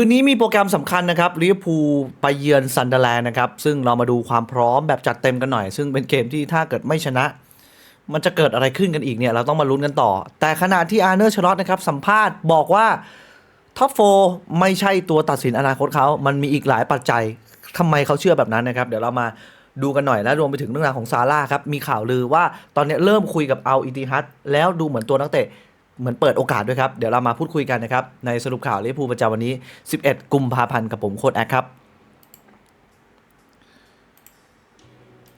คืนนี้มีโปรแกรมสำคัญนะครับลิเวอร์พูลไปเยือนซันเดอร์แลนด์นะครับซึ่งเรามาดูความพร้อมแบบจัดเต็มกันหน่อย ซึ่งเป็นเกมที่ถ้าเกิดไม่ชนะ มันจะเกิดอะไรขึ้นกันอีกเนี่ยเราต้องมาลุ้นกันต่อ แต่ขณะที่อาร์เนอร์ชลอตนะครับสัมภาษณ์บอกว่าท็อปโฟไม่ใช่ตัวตัดสินอนาคตเขา มันมีอีกหลายปัจจัยทำไมเขาเชื่อแบบนั้นนะครับ เดี๋ยวเรามาดูกันหน่อยและรวมไปถึงเรื่องราวของซาร่าครับ มีข่าวลือว่าตอนนี้เริ่มคุยกับเอัลอิติฮัดแล้วดูเหมือนตัวนักเตะ เหมือนเปิดโอกาสด้วยครับ เดี๋ยวเรามาพูดคุยกันนะครับ ในสรุปข่าวลิเวอร์พูลประจำวันนี้ 11 กุมภาพันธ์กับผมโค้ดแอคครับ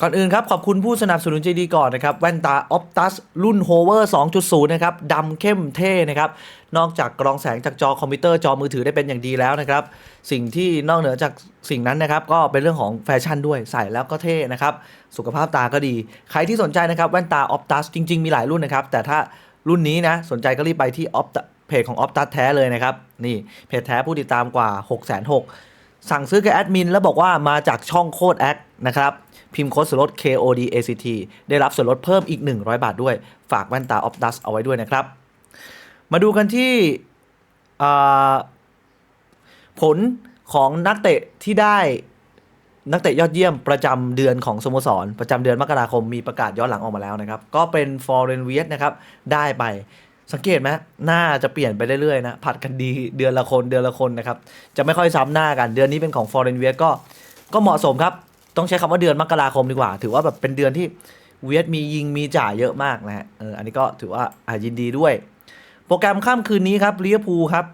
ก่อนอื่นครับ ขอบคุณผู้สนับสนุนใจดีก่อนนะครับ แว่นตา Optus รุ่น Hover 2.0 นะครับดำเข้มเท่นะครับ นอกจากกรองแสงจากจอคอมพิวเตอร์จอมือถือได้เป็นอย่างดีแล้วนะครับ สิ่งที่นอกเหนือจากสิ่งนั้นนะครับ ก็เป็นเรื่องของแฟชั่นด้วยใส่แล้วก็เท่นะครับ สุขภาพตาก็ดี ใครที่สนใจนะครับ แว่นตา Optus จริง ๆ มีหลายรุ่นนะครับ แต่ถ้า รุ่นนี้นะ สนใจก็รีบไปที่ Optus เพจของ Optus แท้เลยนะครับ นี่เพจแท้ผู้ติดตามกว่า 6 6 0 0 0สั่งซื้อกับแอดมินแล้วบอกว่ามาจากช่องโคดแอคนะครับ พิมพ์โค้ดส่วนลด KOD ACT ได้รับส่วนลดเพิ่มอีก 100 บาทด้วย ฝากแว่นตา Optus เอาไว้ด้วยนะครับ มาดูกันที่ผลของนักเตะที่ได้ นักเตะยอดเยี่ยมประจำเดือนของสโมสร ประจำเดือนมกราคมมีประกาศย้อนหลังออกมาแล้วนะครับ ก็เป็นฟอร์เรนเวียสนะครับ ได้ไปสังเกตไหมหน้าจะเปลี่ยนไปเรื่อยๆนะผัดกันดีเดือนละคนเดือนละคนนะครับ จะไม่ค่อยซ้ำหน้ากันเดือนนี้เป็นของฟอร์เรนเวียสก็ก็เหมาะสมครับ ต้องใช้คำว่าเดือนมกราคมดีกว่า ถือว่าแบบเป็นเดือนที่เวียดมียิงมีจ่ายเยอะมากนะฮะเอออันนี้ก็ถือว่าอะยินดีด้วย โปรแกรมค่ำคืนนี้ครับลิเวอร์พูลครับ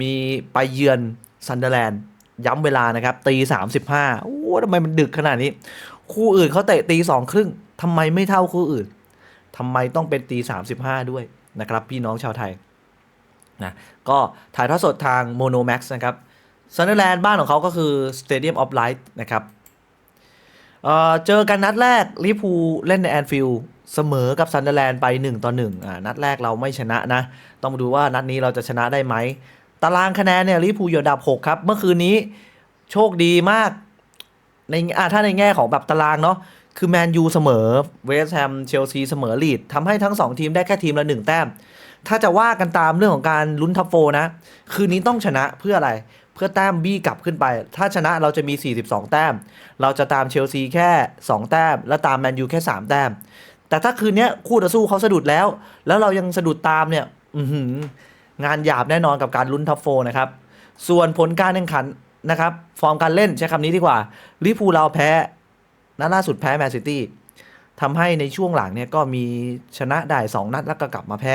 มีไปเยือนซันเดอร์แลนด์ ย้ำเวลานะครับตีสามสิบห้าโอ้ทำไมมันดึกขนาดนี้ คู่อื่นเขาเตะตีสองครึ่งทำไมไม่เท่าคู่อื่นทำไมต้องเป็นตีสามสิบห้าด้วยนะครับ พี่น้องชาวไทยนะก็ถ่ายทอดสดทางโมโนแม็กซ์นะครับซันเดอร์แลนด์บ้านของเขาก็คือ Stadium of Light นะครับเเจอกันนัดแรกลิเวอร์พูลเล่นในแอนฟิลด์เสมอกับซันเดอร์แลนด์ไป 1 ต่อ1อ่านัดแรกเราไม่ชนะนะ ต้องดูว่านัดนี้เราจะชนะได้ไหม ตารางคะแนนเนี่ยลิพูอยู่อันดับ 6 ครับ เมื่อคืนนี้โชคดีมาก ในอ่าถ้าในแง่ของแบบตารางเนาะคือแมนยูเสมอเวสต์แฮมเชลซีเสมอลีดทำให้ทั้ง 2 ทีมได้แค่ทีมละ1แต้ม ถ้าจะว่ากันตามเรื่องของการลุ้นท็อปโฟนะ คืนนี้ต้องชนะเพื่ออะไรเพื่อแต้มบี้กลับขึ้นไป ถ้าชนะเราจะมี 42 แต้ม เราจะตามเชลซีแค่ 2 แต้ม แล้วตามแมนยูแค่ 3 แต้ม แต่ถ้าคืนนี้คู่ต่อสู้เขาสะดุดแล้ว แล้วเรายังสะดุดตามเนี่ย อื งานหยาบแน่นอนกับการลุ้นท็อปโฟนะครับ ส่วนผลการแข่งขันนะครับ ฟอร์มการเล่นใช้คำนี้ดีกว่าลิพูเราแพ้นัดล่าสุดแพ้แมนซิตี้ทำให้ในช่วงหลังเนี่ยก็มีชนะได้ 2 นัดแล้วก็กลับมาแพ้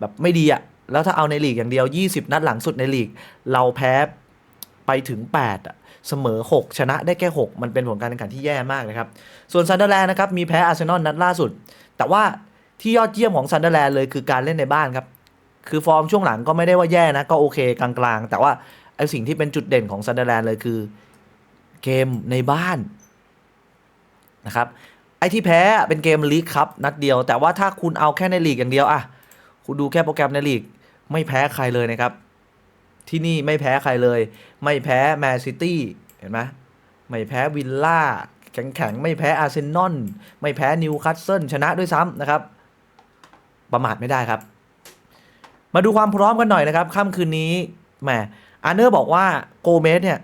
แบบไม่ดีอะแล้วถ้าเอาในลีกอย่างเดียว 20 นัดหลังสุดในลีก เราแพ้ไปถึง8อะเสมอ 6 ชนะได้แค่ 6 มันเป็นผลการแข่งขันที่แย่มากนะครับ ส่วนซันเดอร์แลนด์นะครับ มีแพ้อาร์เซนอลนัดล่าสุด แต่ว่าที่ยอดเยี่ยมของซันเดอร์แลนด์เลยคือการเล่นในบ้านครับ คือฟอร์มช่วงหลังก็ไม่ได้ว่าแย่นะ ก็โอเคกลางๆ แต่ว่าไอสิ่งที่เป็นจุดเด่นของซันเดอร์แลนด์เลยคือ เกมในบ้านนะครับ ไอที่แพ้เป็นเกมลีกครับนัดเดียว แต่ว่าถ้าคุณเอาแค่ในลีกอย่างเดียวอะคุณดูแค่โปรแกรมในลีกไม่แพ้ใครเลยนะครับ ที่นี่ไม่แพ้ใครเลย ไม่แพ้แมนซิตี้เห็นไหมไม่แพ้วิลล่าแข็งๆ ไม่แพ้อาร์เซนอลไม่แพ้นิวคาสเซิลชนะด้วยซ้ำนะครับ ประมาทไม่ได้ครับ มาดูความพร้อมกันหน่อยนะครับค่ำคืนนี้แหมอาร์เนอร์บอกว่าโกเมสเนี่ย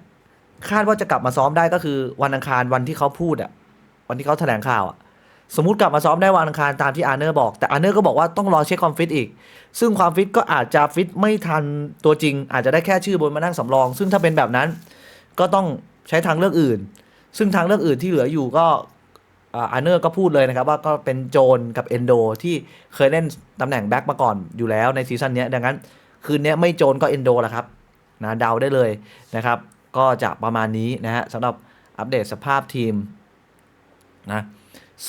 คาดว่าจะกลับมาซ้อมได้ก็คือวันอังคารวันที่เขาพูดอะวันที่เขาแถลงข่าวอะสมมติกลับมาซ้อมได้วันอังคารตามที่อาร์เนอร์บอกแต่อาร์เนอร์ก็บอกว่าต้องรอเช็คความฟิตอีก ซึ่งความฟิตก็อาจจะฟิตไม่ทันตัวจริง อาจจะได้แค่ชื่อบนมานั่งสำรอง ซึ่งถ้าเป็นแบบนั้น ก็ต้องใช้ทางเลือกอื่น ซึ่งทางเลือกอื่นที่เหลืออยู่ก็ อาร์เนอร์ก็พูดเลยนะครับว่าก็เป็นโจนกับเอนโดที่เคยเล่นตำแหน่งแบ็กมาก่อนอยู่แล้วในซีซั่นนี้ดังนั้นคืนนี้ไม่โจนก็เอนโดแหละครับนะเดาได้เลยนะครับ ก็จะประมาณนี้นะฮะสำหรับอัปเดตสภาพทีมนะ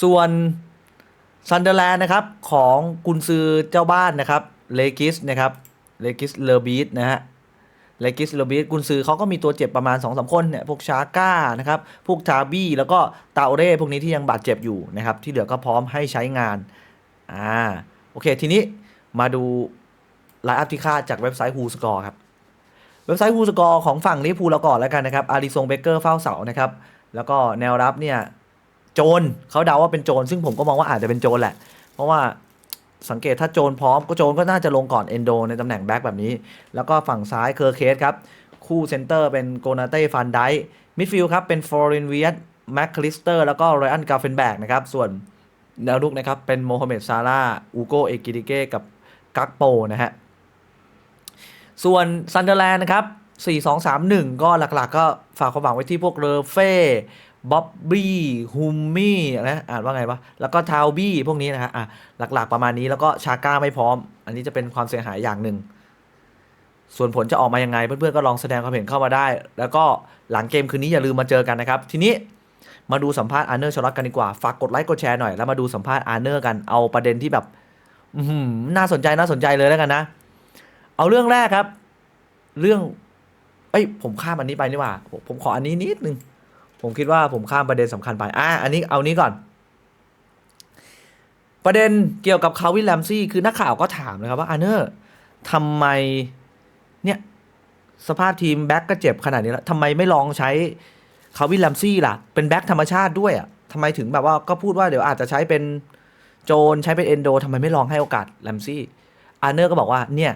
ส่วนซันเดอร์แลนด์นะครับของกุนซือเจ้าบ้านนะครับเลกิสนะครับเลกิสเลอบีสนะฮะ เลกิสเลอบีสกุนซือเขาก็มีตัวเจ็บประมาณ2อสคนเนี่ยพวกชาก้านะครับพวกทาบี้แล้วก็ตาเร่พวกนี้ที่ยังบาดเจ็บอยู่นะครับที่เหลือก็พร้อมให้ใช้งานอ่าโอเคทีนี้มาดูไลน์อัพที่คาดจากเว็บไซต์ฮูสกอร์ครับเว็บไซต์ฮูสกอร์ของฝั่งลิเวอร์พูลเราก่อนแล้วกันนะครับอาริซงเบเกอร์เฝ้าเสานะครับแล้วก็แนวรับเนี่ยโจนเขาเดาว่าเป็นโจน ซึ่งผมก็มองว่าอาจจะเป็นโจนแหละ เพราะว่า สังเกตถ้าโจนพร้อมก็โจนก็น่าจะลงก่อนเอนโดในตำแหน่งแบ็คแบบนี้ แล้วก็ฝั่งซ้ายเคอร์เคสครับ คู่เซนเตอร์เป็นโกนาเต้ฟันไดมิดฟิลด์ครับเป็นฟอร์เรนเวียสแม็กคลิสเตอร์แล้วก็ไรอันกาเฟนแบกนะครับส่วนแนวรุกนะครับเป็นโมฮัมเหม็ดซาร่าอูโกเอกิดิเก้กับกักโปนะฮะส่วนซันเดอร์แลนด์นะครับ 4 2 3 1 ก็หลักๆ ก็ฝากความหวังไว้ที่พวกเรเฟ่ บ๊อบบี้ฮูมมี่นะอ่านว่าไงวะแล้วก็ทาวบี้พวกนี้นะฮะอะหลักๆประมาณนี้แล้วก็ชาก้าไม่พร้อม อันนี้จะเป็นความเสียหายอย่างหนึ่ง ส่วนผลจะออกมายังไง เพื่อนๆก็ลองแสดงความเห็นเข้ามาได้ แล้วก็หลังเกมคืนนี้อย่าลืมมาเจอกันนะครับ ทีนี้มาดูสัมภาษณ์อาร์เนอร์ชลอตกันดีกว่า ฝากกดไลค์กดแชร์หน่อย แล้วมาดูสัมภาษณ์อาร์เนอร์กัน เอาประเด็นที่แบบน่าสนใจน่าสนใจเลยแล้วกันนะ เอาเรื่องแรกครับ เรื่อง เอ้ย ผมข้ามอันนี้ไปนี่ว่า ผมขออันนี้นิดนึง ผมคิดว่าผมข้ามประเด็นสำคัญไปอะอันนี้เอานี้ก่อน ประเด็นเกี่ยวกับคาวินแลมซี่คือนักข่าวก็ถามนะครับว่าอาร์เนอร์ทำไมเนี่ยสภาพทีมแบ็กก็เจ็บขนาดนี้แล้วทำไมไม่ลองใช้คาวินแลมซี่ล่ะ เป็นแบ็กธรรมชาติด้วยอะทำไมถึงแบบว่าก็พูดว่าเดี๋ยวอาจจะใช้เป็นโจนใช้เป็นเอนโดทำไมไม่ลองให้โอกาสแลมซี่อาร์เนอร์ก็บอกว่าเนี่ย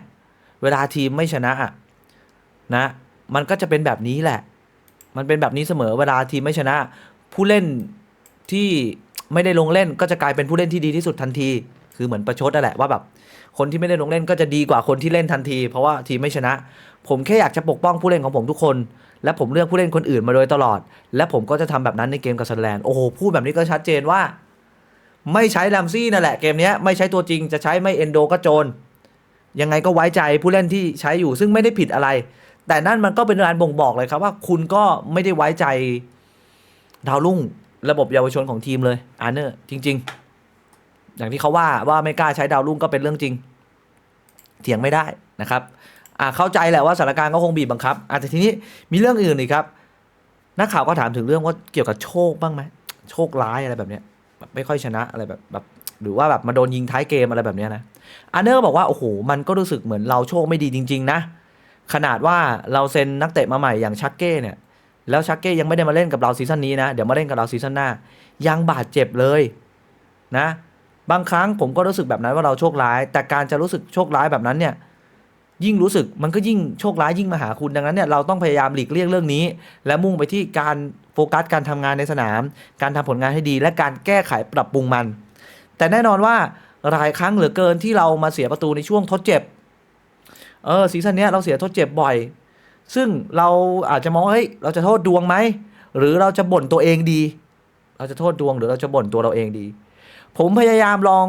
เวลาทีมไม่ชนะอะนะ มันก็จะเป็นแบบนี้แหละ มันเป็นแบบนี้เสมอเวลาทีมไม่ชนะ ผู้เล่นที่ไม่ได้ลงเล่นก็จะกลายเป็นผู้เล่นที่ดีที่สุดทันที คือเหมือนประชดนั่นแหละว่าแบบคนที่ไม่ได้ลงเล่นก็จะดีกว่าคนที่เล่นทันที เพราะว่าทีมไม่ชนะ ผมแค่อยากจะปกป้องผู้เล่นของผมทุกคน และผมเลือกผู้เล่นคนอื่นมาโดยตลอด และผมก็จะทำแบบนั้นในเกมกับซันแลนด์โอ้โหพูดแบบนี้ก็ชัดเจนว่า ไม่ใช้แลมซี่นั่นแหละเกมนี้ไม่ใช้ตัวจริงจะใช้ไม่เอนโดก็โจนยังไงก็ไว้ใจผู้เล่นที่ใช้อยู่ซึ่งไม่ได้ผิดอะไร แต่นั่นมันก็เป็นการบ่งบอกเลยครับว่าคุณก็ไม่ได้ไว้ใจดาวรุ่งระบบเยาวชนของทีมเลยอาร์เนอร์จริง ๆ อย่างที่เขาว่าว่าไม่กล้าใช้ดาวรุ่งก็เป็นเรื่องจริง เถียงไม่ได้นะครับอ่าเข้าใจแหละว่าสถานการณ์ก็คงบีบบังคับอาจจะทีนี้มีเรื่องอื่นอีกครับนักข่าวก็ถามถึงเรื่องว่าเกี่ยวกับโชคบ้างไหมโชคร้ายอะไรแบบเนี้ยแบบไม่ค่อยชนะอะไรแบบแบบหรือว่าแบบมาโดนยิงท้ายเกมอะไรแบบเนี้ยนะอาร์เนอร์บอกว่าโอ้โหมันก็รู้สึกเหมือนเราโชคไม่ดีจริง ๆ นะ ขนาดว่าเราเซ็นนักเตะมาใหม่อย่างชักเก้เนี่ย แล้วชักเก้ยังไม่ได้มาเล่นกับเราซีซั่นนี้นะ เดี๋ยวมาเล่นกับเราซีซั่นหน้า ยังบาดเจ็บเลยนะ บางครั้งผมก็รู้สึกแบบนั้นว่าเราโชคร้าย แต่การจะรู้สึกโชคร้ายแบบนั้นเนี่ย ยิ่งรู้สึกมันก็ยิ่งโชคร้ายยิ่งมาหาคุณดังนั้นเนี่ยเราต้องพยายามหลีกเลี่ยงเรื่องนี้ และมุ่งไปที่การโฟกัสการทำงานในสนาม การทำผลงานให้ดี และการแก้ไขปรับปรุงมัน แต่แน่นอนว่าหลายครั้งเหลือเกินที่เรามาเสียประตูในช่วงทดเจ็บ เออซีซั่นเนี้ยเราเสียโทดเจ็บบ่อย ซึ่งเราอาจจะมองเฮ้ยเราจะโทษดวงไหมหรือเราจะบ่นตัวเองดี เราจะโทษดวงหรือเราจะบ่นตัวเราเองดี ผมพยายามลอง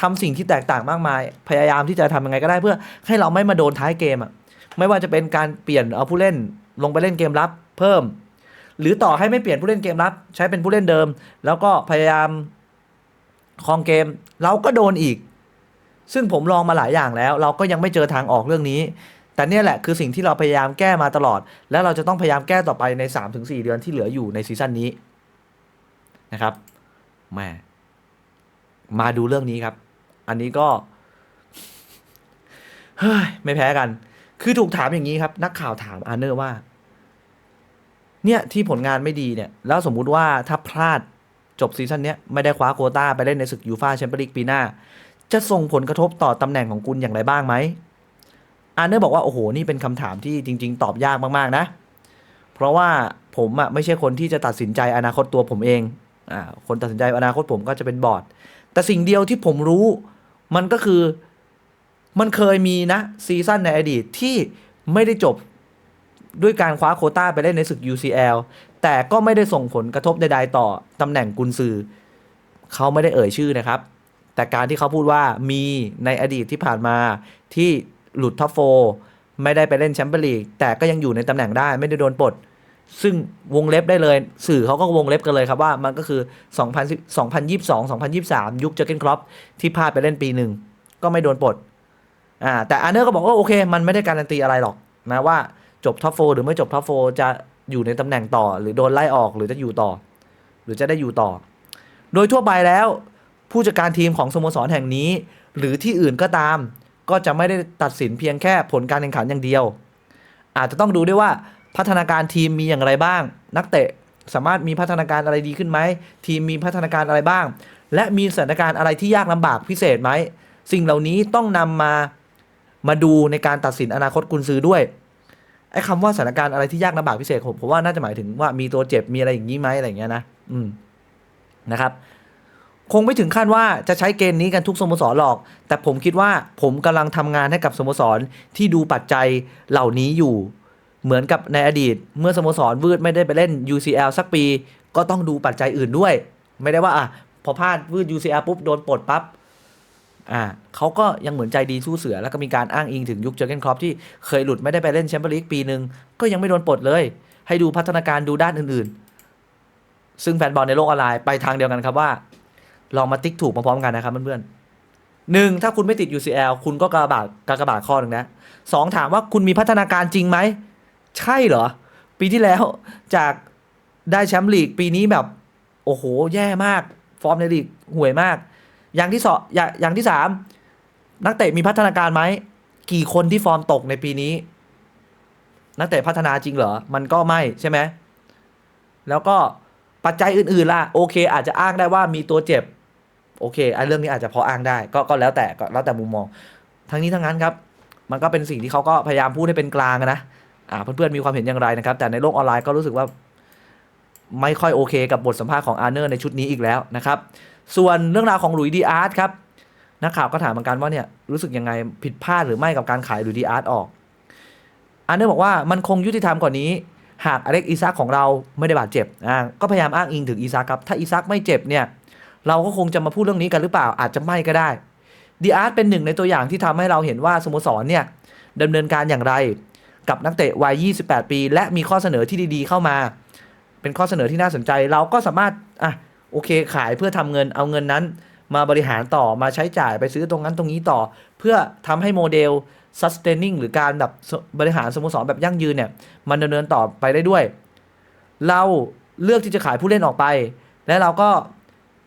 ทำสิ่งที่แตกต่างมากมาย พยายามที่จะทำยังไงก็ได้เพื่อให้เราไม่มาโดนท้ายเกมอะไม่ว่าจะเป็นการเปลี่ยนเอาผู้เล่นลงไปเล่นเกมรับเพิ่ม หรือต่อให้ไม่เปลี่ยนผู้เล่นเกมรับ ใช้เป็นผู้เล่นเดิม แล้วก็พยายามครองเกมเราก็โดนอีก ซึ่งผมลองมาหลายอย่างแล้ว เราก็ยังไม่เจอทางออกเรื่องนี้ แต่เนี่ยแหละคือสิ่งที่เราพยายามแก้มาตลอด และเราจะต้องพยายามแก้ต่อไปใน 3-4 เดือนที่เหลืออยู่ในซีซั่นนี้นะครับแม่มาดูเรื่องนี้ครับ อันนี้ก็เฮ้ยไม่แพ้กัน คือถูกถามอย่างนี้ครับ นักข่าวถามอาร์เนอร์ว่า เนี่ยที่ผลงานไม่ดีเนี่ย แล้วสมมุติว่าถ้าพลาดจบซีซั่นเนี้ยไม่ได้คว้าโควต้าไปเล่นในศึกยูฟาแชมเปี้ยนลีกปีหน้า จะส่งผลกระทบต่อตำแหน่งของคุณอย่างไรบ้างไหมอาร์เนอร์บอกว่าโอ้โหนี่เป็นคำถามที่จริง ๆ ตอบยากมากๆนะ เพราะว่าผมอะไม่ใช่คนที่จะตัดสินใจอนาคตตัวผมเองอ่าคนตัดสินใจอนาคตผมก็จะเป็นบอร์ด แต่สิ่งเดียวที่ผมรู้มันก็คือมันเคยมีนะซีซั่นในอดีตที่ไม่ได้จบด้วยการคว้าโคต้าไปเล่นในศึก UCL แต่ก็ไม่ได้ส่งผลกระทบใดๆต่อตำแหน่งกุนซือ เขาไม่ได้เอ่ยชื่อนะครับ แต่การที่เขาพูดว่ามีในอดีตที่ผ่านมาที่หลุดท็อปโฟไม่ได้ไปเล่นแชมเปี้ยนลีกแต่ก็ยังอยู่ในตำแหน่งได้ไม่ได้โดนปลดซึ่งวงเล็บได้เลย สื่อเขาก็วงเล็บกันเลยครับว่ามันก็คือ 2010 2022 2023 ยุคเจอเกนครอปที่พลาดไปเล่นปีหนึ่ง ก็ไม่โดนปลดอ่าแต่อาร์เนอร์ก็บอกว่าโอเค มันไม่ได้การันตีอะไรหรอกนะว่าจบท็อปโฟหรือไม่จบท็อปโฟจะอยู่ในตำแหน่งต่อ หรือโดนไล่ออกหรือจะอยู่ต่อ หรือจะได้อยู่ต่อ โดยทั่วไปแล้ว ผู้จัดการทีมของสโมสรแห่งนี้ หรือที่อื่นก็ตาม ก็จะไม่ได้ตัดสินเพียงแค่ผลการแข่งขันอย่างเดียว อาจจะต้องดูด้วยว่าพัฒนาการทีมมีอย่างไรบ้าง นักเตะสามารถมีพัฒนาการอะไรดีขึ้นไหมทีมมีพัฒนาการอะไรบ้าง และมีสถานการณ์อะไรที่ยากลำบากพิเศษไหมสิ่งเหล่านี้ต้องนำมามาดูในการตัดสินอนาคตกุนซือด้วยไอ้คำว่าสถานการณ์อะไรที่ยากลำบากพิเศษผมผมว่าน่าจะหมายถึงว่ามีตัวเจ็บมีอะไรอย่างนี้ไหมอะไรอย่างเงี้ยนะ อืมนะครับ คงไม่ถึงขั้นว่าจะใช้เกณฑ์นี้กันทุกสโมสรหรอก แต่ผมคิดว่าผมกำลังทำงานให้กับสโมสรที่ดูปัจจัยเหล่านี้อยู่ เหมือนกับในอดีต เมื่อสโมสรวืดไม่ได้ไปเล่น UCL สักปี ก็ต้องดูปัจจัยอื่นด้วย ไม่ได้ว่าอะพอพลาดวืด UCL ปุ๊บโดนปลดปั๊บอ่าเขาก็ยังเหมือนใจดีสู้เสือ แล้วก็มีการอ้างอิงถึงยุคเจอร์เกนครอปที่เคยหลุดไม่ได้ไปเล่นแชมเปี้ยนลีกปีหนึ่งก็ยังไม่โดนปลดเลย ให้ดูพัฒนาการดูด้านอื่นๆ ซึ่งแฟนบอลในโลกออนไลน์ไปทางเดียวกันครับว่า ลองมาติ๊กถูกมาพร้อมกันนะครับเพื่อนๆหนึ่งถ้าคุณไม่ติด UCL คุณก็กระบาดกากบาดข้อหนึ่งนะสองถามว่าคุณมีพัฒนาการจริงไหม ใช่เหรอ ปีที่แล้วจากได้แชมป์ลีกปีนี้แบบ โอ้โห แย่มาก ฟอร์มในลีกห่วยมาก อย่างที่สองอย่างที่สามนักเตะมีพัฒนาการไหม กี่คนที่ฟอร์มตกในปีนี้ นักเตะพัฒนาจริงเหรอ มันก็ไม่ใช่ไหมแล้วก็ปัจจัยอื่นๆล่ะ โอเค อาจจะอ้างได้ว่ามีตัวเจ็บ โอเคไอ้เรื่องนี้อาจจะพออ้างได้ ก็ก็แล้วแต่ก็แล้วแต่มุมมอง ทั้งนี้ทั้งนั้นครับ มันก็เป็นสิ่งที่เขาก็พยายามพูดให้เป็นกลางนะอ่าเพื่อนๆมีความเห็นอย่างไรนะครับ แต่ในโลกออนไลน์ก็รู้สึกว่าไม่ค่อยโอเคกับบทสัมภาษณ์ของอาร์เนอร์ในชุดนี้อีกแล้วนะครับ ส่วนเรื่องราวของหลุยส์ดีอาร์ตครับนักข่าวก็ถามเหมือนกันว่าเนี่ยรู้สึกยังไงผิดพลาดหรือไม่กับการขายหลุยดีอาร์ตออก อาร์เนอร์บอกว่ามันคงยุติธรรมกว่านี้ หากอเล็กอีซักของเราไม่ได้บาดเจ็บอ่าก็พยายามอ้างอิงถึงอีซักครับถ้าอีซักไม่เจ็บเนี่ย เราก็คงจะมาพูดเรื่องนี้กันหรือเปล่าอาจจะไม่ก็ได้ดีอาร์ตเป็นหนึ่งในตัวอย่างที่ทำให้เราเห็นว่าสโมสรเนี่ยดำเนินการอย่างไรกับนักเตะวัย 28 ปี และมีข้อเสนอที่ดีๆ เข้ามา เป็นข้อเสนอที่น่าสนใจ เราก็สามารถอะโอเคขายเพื่อทำเงินเอาเงินนั้น มาบริหารต่อมาใช้จ่ายไปซื้อตรงนั้นตรงนี้ต่อ เพื่อทำให้โมเดล sustaining หรือการแบบบริหารสโมสรแบบยั่งยืนเนี่ยมันดำเนินต่อไปได้ด้วย เราเลือกที่จะขายผู้เล่นออกไป และเราก็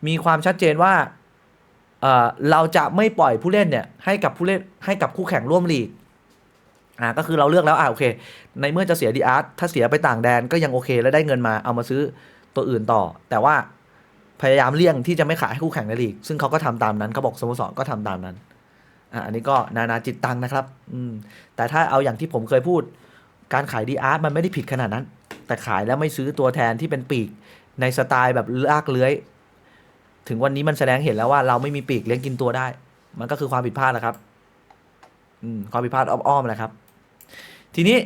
มีความชัดเจนว่าเอ่อเราจะไม่ปล่อยผู้เล่นเนี่ยให้กับผู้เล่นให้กับคู่แข่งร่วมลีกอ่าก็คือเราเลือกแล้วอ่าโอเค ในเมื่อจะเสียดีอาร์ตถ้าเสียไปต่างแดนก็ยังโอเคแล้วได้เงินมาเอามาซื้อตัวอื่นต่อ แต่ว่าพยายามเลี่ยงที่จะไม่ขายให้คู่แข่งในลีก ซึ่งเขาก็ทำตามนั้นเขาบอกสโมสรก็ทำตามนั้นอ่าอันนี้ก็นานาจิตตังนะครับอืมแต่ถ้าเอาอย่างที่ผมเคยพูด การขายดีอาร์ตมันไม่ได้ผิดขนาดนั้น แต่ขายแล้วไม่ซื้อตัวแทนที่เป็นปีกในสไตล์แบบลากเลื้อย ถึงวันนี้มันแสดงเห็นแล้วว่าเราไม่มีปีกเลี้ยงกินตัวได้ มันก็คือความผิดพลาดแหละครับอืมความผิดพลาดอ้อมๆแหละครับ ทีนี้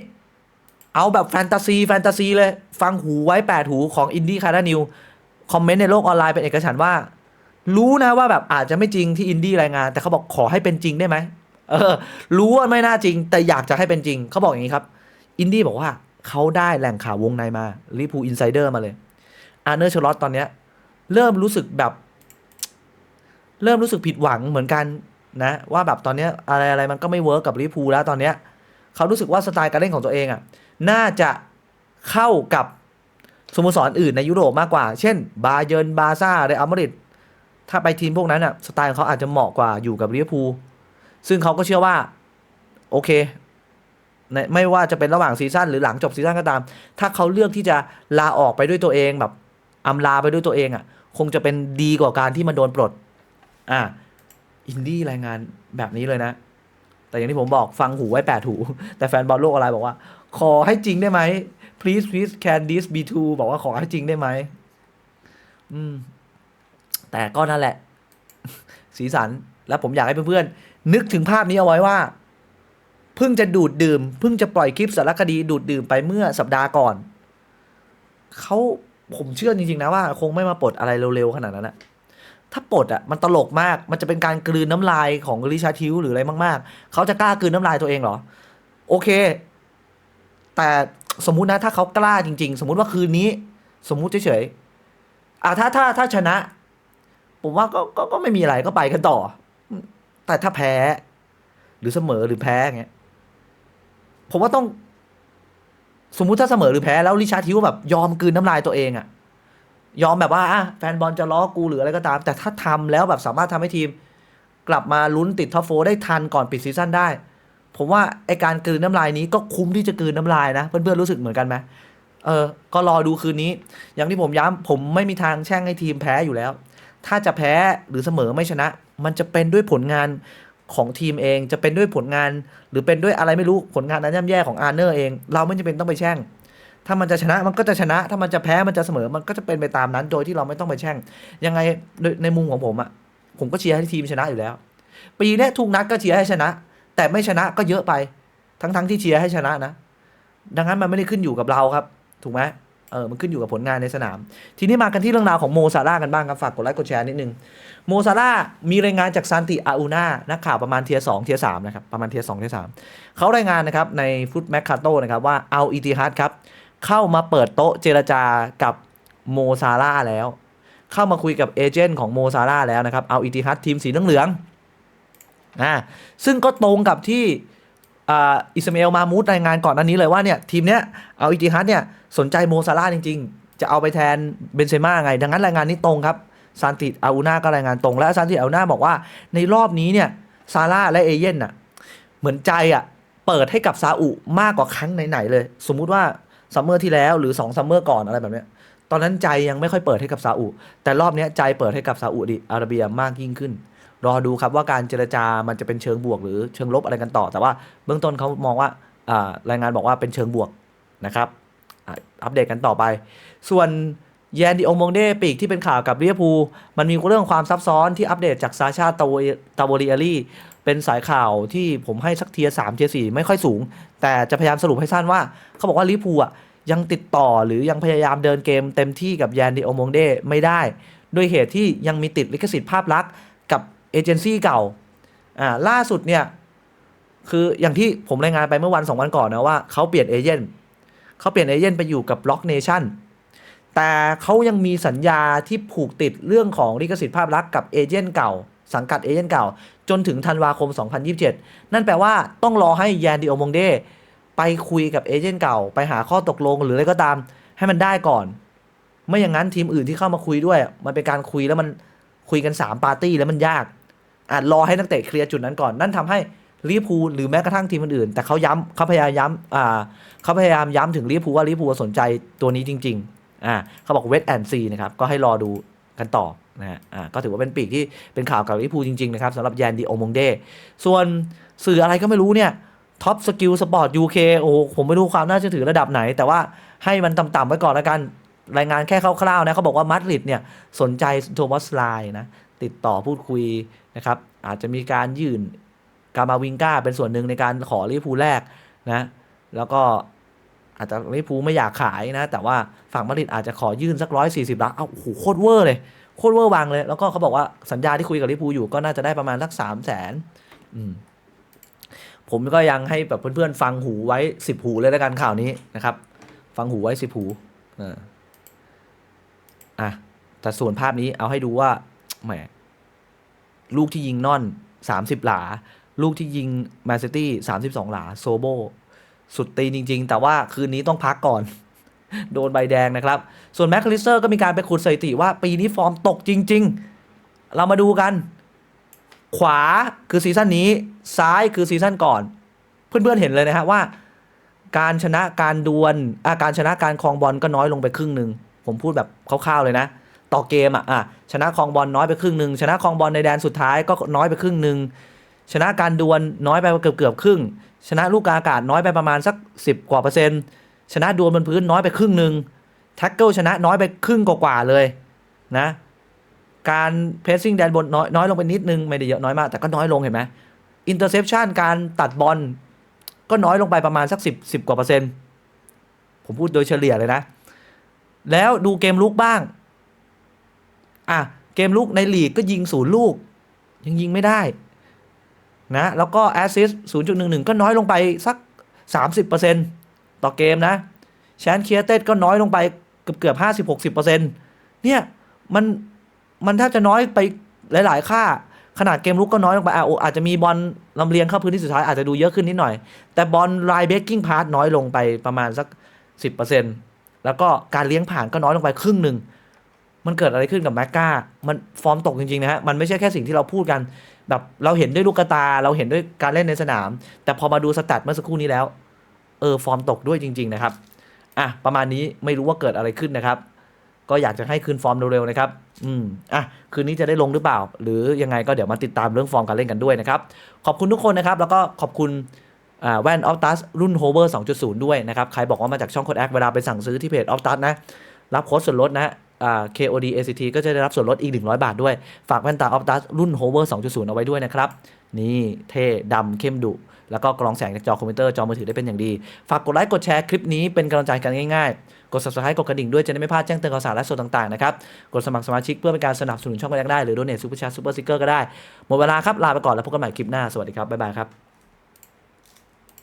เอาแบบแฟนตาซีแฟนตาซีเลย ฟังหูไว้แปดหูของอินดี้คาร์นิวคอมเมนต์ในโลกออนไลน์เป็นเอกฉันว่า รู้นะว่าแบบอาจจะไม่จริงที่อินดี้รายงาน แต่เขาบอกขอให้เป็นจริงได้ไหมเออ รู้ว่าไม่น่าจริง แต่อยากจะให้เป็นจริง เขาบอกอย่างนี้ครับ อินดี้บอกว่าเขาได้แหล่งข่าววงในมาลิพูอินไซเดอร์มาเลยอาร์เนอร์ชลอตตอนเนี้ย เริ่มรู้สึกแบบ เริ่มรู้สึกผิดหวังเหมือนกันนะว่าแบบตอนนี้อะไรอะไรมันก็ไม่เวิร์กกับลิพูลแล้วตอนเนี้ยเขารู้สึกว่าสไตล์การเล่นของตัวเองอะน่าจะเข้ากับสโมสรอื่นในยุโรปมากกว่า เช่น บาเยิร์นบาซ่าเรอัลมาดริดถ้าไปทีมพวกนั้นอะสไตล์ของเขาอาจจะเหมาะกว่าอยู่กับลิเวอร์พูลซึ่งเขาก็เชื่อว่าโอเคในไม่ว่าจะเป็นระหว่างซีซั่นหรือหลังจบซีซั่นก็ตาม ถ้าเขาเลือกที่จะลาออกไปด้วยตัวเองแบบอำลาไปด้วยตัวเองอะ คงจะเป็นดีกว่าการที่มันโดนปลด อ่าอินดี้รายงานแบบนี้เลยนะ แต่อย่างที่ผมบอกฟังหูไว้แปดหู แต่แฟนบอลโลกออนไลน์บอกว่า ขอให้จริงได้ไหม please please can this be true บอกว่าขอให้จริงได้ไหมอืม แต่ก็นั่นแหละ สีสัน แล้วผมอยากให้เพื่อนๆ นึกถึงภาพนี้เอาไว้ว่า เพิ่งจะดูดดื่ม เพิ่งจะปล่อยคลิปสารคดีดูดดื่มไปเมื่อสัปดาห์ก่อน เขาผมเชื่อจริงๆนะว่า คงไม่มาปลดอะไรเร็วๆขนาดนั้นอะ ถ้าปลดอะมันตลกมากมันจะเป็นการกลืนน้ำลายของริชาร์ดทิวหรืออะไรมาก ๆ เขาจะกล้ากลืนน้ำลายตัวเองเหรอ โอเค แต่สมมุตินะถ้าเขากล้าจริง ๆ สมมุติว่าคืนนี้ สมมุติเฉยๆอะถ้าถ้าถ้าชนะ ผมว่าก็ก็ก็ไม่มีอะไรก็ไปกันต่อ แต่ถ้าแพ้ หรือเสมอหรือแพ้อย่างเงี้ยผมว่าต้อง สมมุติถ้าเสมอหรือแพ้แล้วริชาร์ดทิวแบบยอมกลืนน้ำลายตัวเองอะ ยอมแบบว่าอะแฟนบอลจะล้อกูหรืออะไรก็ตาม แต่ถ้าทำแล้วแบบสามารถทำให้ทีม กลับมาลุ้นติดท็อปโฟได้ทันก่อนปิดซีซั่นได้ ผมว่าไอการกลืนน้ำลายนี้ก็คุ้มที่จะกลืนน้ำลายนะ เพื่อนๆรู้สึกเหมือนกันไหมเออ ก็รอดูคืนนี้ อย่างที่ผมย้ำผมไม่มีทางแช่งให้ทีมแพ้อยู่แล้ว ถ้าจะแพ้หรือเสมอไม่ชนะ มันจะเป็นด้วยผลงานของทีมเอง จะเป็นด้วยผลงาน หรือเป็นด้วยอะไรไม่รู้ผลงานนั้นย่ำแย่ของอาร์เนอร์เอง เราไม่จำเป็นต้องไปแช่ง ถ้ามันจะชนะมันก็จะชนะ ถ้ามันจะแพ้มันจะเสมอมันก็จะเป็นไปตามนั้น โดยที่เราไม่ต้องไปแช่ง ยังไงในมุมของผมอะผมก็เชียร์ให้ทีมชนะอยู่แล้ว ปีนี้ทุกนัดก็เชียร์ให้ชนะ แต่ไม่ชนะก็เยอะไป ทั้งๆที่เชียร์ให้ชนะนะ ดังนั้นมันไม่ได้ขึ้นอยู่กับเราครับ ถูกไหมเออมันขึ้นอยู่กับผลงานในสนาม ทีนี้มากันที่เรื่องราวของโมซาร่ากันบ้างครับฝากกดไลค์กดแชร์นิดนึงโมซาร่ามีรายงานจากซานติอาอูนานักข่าวประมาณเทียสองเทียสามนะครับประมาณเทียสองเทียสามเขารายงานนะครับในฟุตแมคคาโตนะครับว่าเอาอิติฮัดครับ เข้ามาเปิดโต๊ะเจรจากับโมซาร่าแล้ว เข้ามาคุยกับเอเจนต์ของโมซาร่าแล้วนะครับเอาอิติฮัดทีมสีเหลืองๆอ่าซึ่งก็ตรงกับที่อิสมาเอลมามูดรายงานก่อนหน้านี้เลยว่าเนี่ยทีมเนี้ยเอาอิติฮัดเนี่ยสนใจโมซาร่าจริง ๆ จะเอาไปแทนเบนเซม่าไง ดังนั้นรายงานนี้ตรงครับซานติอาอูนาก็รายงานตรง และซานติอาอูนาบอกว่าในรอบนี้เนี่ยซาร่าและเอเย่นน่ะเหมือนใจอะเปิดให้กับซาอุมากกว่าครั้งไหนๆเลย สมมุติว่า ซัมเมอร์ที่แล้วหรือ2ซัมเมอร์ก่อนอะไรแบบเนี้ยตอนนั้นใจยังไม่ค่อยเปิดให้กับซาอุ แต่รอบนี้ใจเปิดให้กับซาอุดิอาระเบียมากยิ่งขึ้น รอดูครับว่าการเจรจามันจะเป็นเชิงบวก หรือเชิงลบอะไรกันต่อ แต่ว่าเบื้องต้นเขามองว่ารายงานบอกว่าเป็นเชิงบวกนะครับอัปเดตกันต่อไป ส่วนแยนดิโอมงเดปีกที่เป็นข่าวกับเรียพูมันมีเรื่องความซับซ้อนที่อัปเดตจากซาชาตาวตาวริอารีเป็นสายข่าวที่ผมให้สักเทียสามเทียสี่ไม่ค่อยสูง แต่จะพยายามสรุปให้สั้นว่า เขาบอกว่าลิพูอะยังติดต่อหรือยังพยายามเดินเกมเต็มที่กับแยนดิโอมงเดไม่ได้ ด้วยเหตุที่ยังมีติดลิขสิทธิ์ภาพลักษณ์กับเอเจนซี่เก่าอ่าล่าสุดเนี่ยคืออย่างที่ผมรายงานไปเมื่อวันสองวันก่อนนะว่าเขาเปลี่ยนเอเจนต์เขาเปลี่ยนเอเจนต์ไปอยู่กับ Block Nation แต่เขายังมีสัญญาที่ผูกติดเรื่องของลิขสิทธิ์ภาพลักษณ์กับเอเจนต์เก่า สังกัดเอเจนต์เก่า จนถึงธันวาคม 2027 นั่นแปลว่าต้องรอให้แยนดิโอมงเดไปคุยกับเอเจนต์เก่า ไปหาข้อตกลงหรืออะไรก็ตาม ให้มันได้ก่อน ไม่อย่างนั้นทีมอื่นที่เข้ามาคุยด้วย มันเป็นการคุยแล้วมันคุยกัน 3 ปาร์ตี้แล้วมันยากอาจรอให้นักเตะเคลียร์จุดนั้นก่อน นั่นทำให้ลิเวอร์พูลหรือแม้กระทั่งทีมอื่นๆแต่เขาย้ำเขาพยายามย้ำอ่าเขาพยายามย้ำถึงลิเวอร์พูลว่าลิเวอร์พูลสนใจตัวนี้จริง ๆอ่าเขาบอกเวทแอนซีนะครับก็ให้รอดู กันต่อนะฮะอ่าก็ถือว่าเป็นปีกที่เป็นข่าวกับลิเวอร์พูลจริง ๆ นะครับสำหรับแยนดีโอมงเดส่วนสื่ออะไรก็ไม่รู้เนี่ยท็อปสกิลสปอร์ตยูเคโอ้ผมไม่รู้ความน่าเชื่อถือระดับไหน แต่ว่าให้มันต่ำๆไว้ก่อนแล้วกัน รายงานแค่คร่าวๆนะเขาบอกว่ามาดริดเนี่ยสนใจโทมัสไลน์นะติดต่อพูดคุยนะครับอาจจะมีการยื่นกามาวิงก้าเป็นส่วนหนึ่งในการขอลิเวอร์พูลแรกนะแล้วก็ อาจจะลิฟูไม่อยากขายนะ แต่ว่าฝั่งมาดริดอาจจะขอยื่นสักร้อยสี่สิบล้าน เอ้าโอ้โหโคตรเวอร์เลย โคตรเวอร์วางเลย แล้วก็เขาบอกว่าสัญญาที่คุยกับลิปูอยู่ก็น่าจะได้ประมาณสักสามแสนผมก็ยังให้แบบเพื่อนๆ ฟังหูไว้สิบหูเลยแล้วกันข่าวนี้นะครับ ฟังหูไว้สิบหูอออะแต่ส่วนภาพนี้เอาให้ดูว่าแหมลูกที่ยิงนอนสามสิบหลา ลูกที่ยิงแมนซิตี้สามสิบสองหลา โซโบ สุดตีนจริง ๆ แต่ว่าคืนนี้ต้องพักก่อน โดนใบแดงนะครับ ส่วนแมคคลิสเตอร์ก็มีการไปขุดสถิติว่าปีนี้ฟอร์มตกจริง ๆ เรามาดูกัน ขวาคือซีซั่นนี้ ซ้ายคือซีซั่นก่อน เพื่อนๆเห็นเลยนะฮะว่า การชนะการดวลอาการชนะการครองบอลก็น้อยลงไปครึ่งหนึ่งผมพูดแบบคร่าวๆเลยนะ ต่อเกมอะอะชนะครองบอลน้อยไปครึ่งหนึ่งชนะครองบอลในแดนสุดท้ายก็น้อยไปครึ่งหนึ่ง ชนะการดวลน้อยไปเกือบเกือบครึ่ง ชนะลูกกาอากาศน้อยไปประมาณสัก 10 กว่าเปอร์เซ็นต์ ชนะดวลบนพื้นน้อยไปครึ่งหนึ่งแท็กเกิลชนะน้อยไปครึ่งกว่าเลยนะการเพสซิ่งแดนบนน้อยน้อยลงไปนิดนึง ไม่ได้เยอะน้อยมาก แต่ก็น้อยลงเห็นไหมอินเตอร์เซปชันการตัดบอลก็น้อยลงไปประมาณสัก 10 10 กว่าเปอร์เซ็นต์ ผมพูดโดยเฉลี่ยเลยนะ แล้วดูเกมลุกบ้าง อะ เกมลุกในลีกก็ยิงศูนย์ลูก ยังยิงไม่ได้ นะแล้วก็แอสซิสต์0.11 ก็น้อยลงไปสัก 30%ต่อเกมนะแชนเคียเต็ดก็น้อยลงไปเกือบเกือบ50 60%เนี่ยมันมันแทบจะน้อยไปหลาย ๆ ค่า ขนาดเกมลุกก็น้อยลงไปอะอาจจะมีบอลลำเลียงเข้าพื้นที่สุดท้ายอาจจะดูเยอะขึ้นนิดหน่อย แต่บอลไลน์เบรกกิ้งพาสน้อยลงไปประมาณสัก10%แล้วก็การเลี้ยงผ่านก็น้อยลงไปครึ่งหนึ่ง มันเกิดอะไรขึ้นกับแมกกามันฟอร์มตกจริง ๆ นะฮะ มันไม่ใช่แค่สิ่งที่เราพูดกัน แบบเราเห็นด้วยลูกตา เราเห็นด้วยการเล่นในสนาม แต่พอมาดูสแตทเมื่อสักครู่นี้แล้ว เออฟอร์มตกด้วยจริง ๆ นะครับอะประมาณนี้ไม่รู้ว่าเกิดอะไรขึ้นนะครับ ก็อยากจะให้คืนฟอร์มเร็วๆนะครับ อืมอะคืนนี้จะได้ลงหรือเปล่า หรือยังไงก็เดี๋ยวมาติดตามเรื่องฟอร์มการเล่นกันด้วยนะครับ ขอบคุณทุกคนนะครับ แล้วก็ขอบคุณแว่นออฟตัสรุ่น Hover 2.0 ด้วยนะครับ ใครบอกว่ามาจากช่องโคดแอคเวลาไปสั่งซื้อที่เพจออฟตัสนะ รับโค้ดส่วนลดนะ KOD ACT ก็จะได้รับส่วนลดอีก 100 บาทด้วย ฝากแว่นตาออฟตัสรุ่น Hover 2.0 เอาไว้ด้วยนะครับ นี่เท่ดำเข้มดุ แล้วก็กรองแสงจากจอคอมพิวเตอร์ จอมือถือได้เป็นอย่างดี ฝากกดไลค์กดแชร์คลิปนี้เป็นกำลังใจกันง่ายๆ กด subscribe กดกระดิ่งด้วยจะได้ไม่พลาดแจ้งเตือนข่าวสารและสดต่างๆนะครับ กดสมัครสมาชิกเพื่อเป็นการสนับสนุนช่องก็ได้หรือโดเนทซูเปอร์แชร์ซูเปอร์ซิกเกอร์ก็ได้ หมดเวลาครับลาไปก่อนแล้วพบกันใหม่คลิปหน้าสวัสดีครับบ๊ายบายครับ